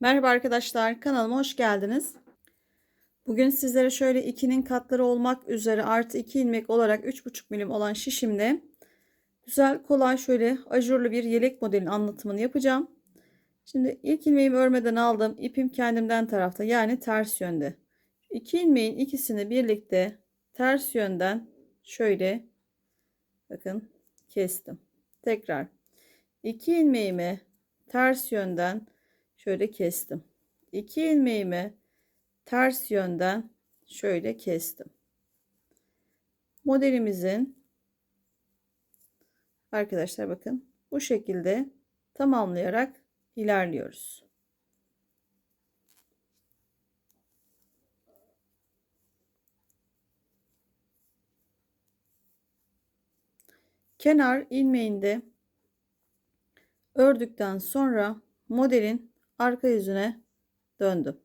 Merhaba arkadaşlar, kanalıma hoş geldiniz. Bugün sizlere şöyle 2'nin katları olmak üzere artı 2 ilmek olarak 3,5 milim olan şişimde güzel kolay şöyle ajurlu bir yelek modelin anlatımını yapacağım. Şimdi ilk ilmeğimi örmeden aldım. İpim kendimden tarafta yani ters yönde. 2 ilmeğin ikisini birlikte ters yönden şöyle bakın kestim. Tekrar 2 ilmeğimi ters yönden şöyle kestim. 2 ilmeğimi ters yönden şöyle kestim. Modelimizin arkadaşlar bakın bu şekilde tamamlayarak ilerliyoruz. Kenar ilmeğinde ördükten sonra modelin arka yüzüne döndüm.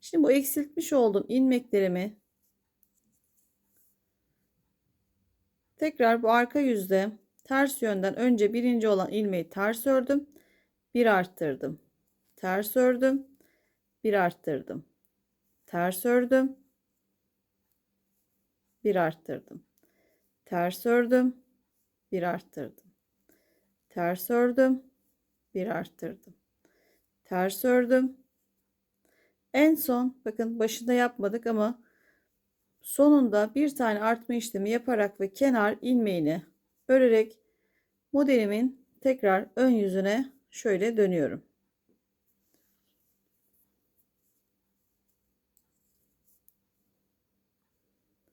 Şimdi bu eksiltmiş olduğum ilmeklerimi tekrar bu arka yüzde ters yönden önce birinci olan ilmeği ters ördüm. Bir arttırdım. Ters ördüm. Bir arttırdım. Ters ördüm. Bir arttırdım. Ters ördüm. Bir arttırdım. Ters ördüm. Bir arttırdım ters ördüm. En son bakın başında yapmadık ama sonunda bir tane artma işlemi yaparak ve kenar ilmeğini örerek modelimin tekrar ön yüzüne şöyle dönüyorum.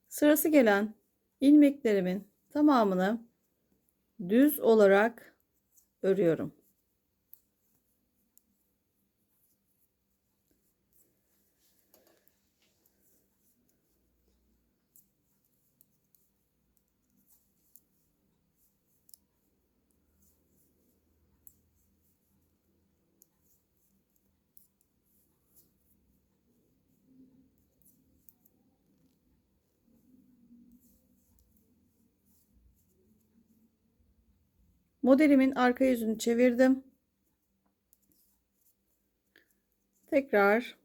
Sırası gelen ilmeklerimin tamamını düz olarak örüyorum. Modelimin arka yüzünü çevirdim. Tekrar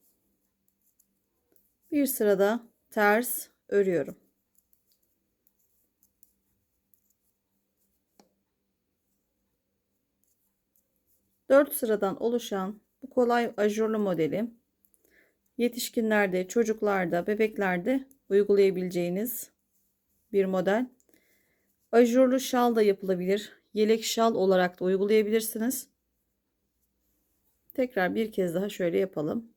bir sırada ters örüyorum. Dört sıradan oluşan bu kolay ajurlu modeli yetişkinlerde, çocuklarda, bebeklerde uygulayabileceğiniz bir model. Ajurlu şal da yapılabilir yelek şal olarak da uygulayabilirsiniz. Tekrar bir kez daha şöyle yapalım.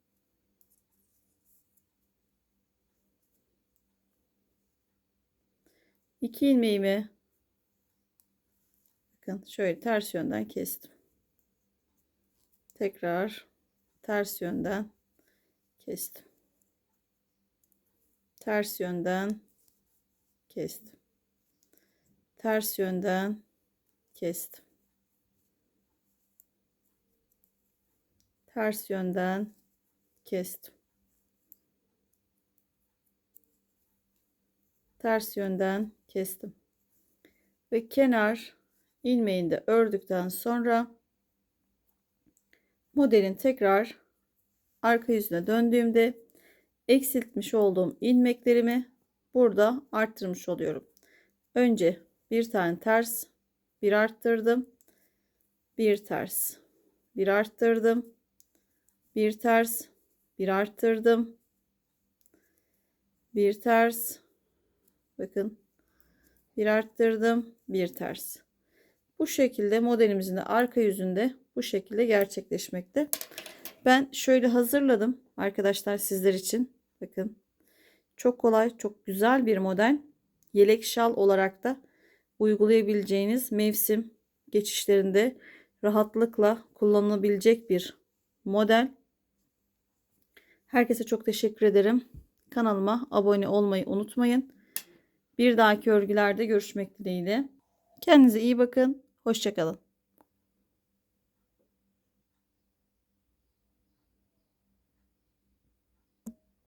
İki ilmeğimi bakın şöyle ters yönden kestim. Tekrar ters yönden kestim. Ters yönden kestim. Ters yönden kestim. Ters yönden kestim. Ters yönden kestim. Ve kenar ilmeğinde ördükten sonra modelin tekrar arka yüzüne döndüğümde eksiltmiş olduğum ilmeklerimi burada arttırmış oluyorum. Önce bir tane ters bir arttırdım. Bir ters. Bir arttırdım. Bir ters. Bir arttırdım. Bir ters. Bakın. Bir arttırdım. Bir ters. Bu şekilde modelimizin de arka yüzünde bu şekilde gerçekleşmekte. Ben şöyle hazırladım arkadaşlar sizler için. Bakın. Çok kolay çok güzel bir model. Yelek şal olarak da uygulayabileceğiniz mevsim geçişlerinde rahatlıkla kullanılabilecek bir model. Herkese çok teşekkür ederim. Kanalıma abone olmayı unutmayın. Bir dahaki örgülerde görüşmek dileğiyle. Kendinize iyi bakın. Hoşçakalın.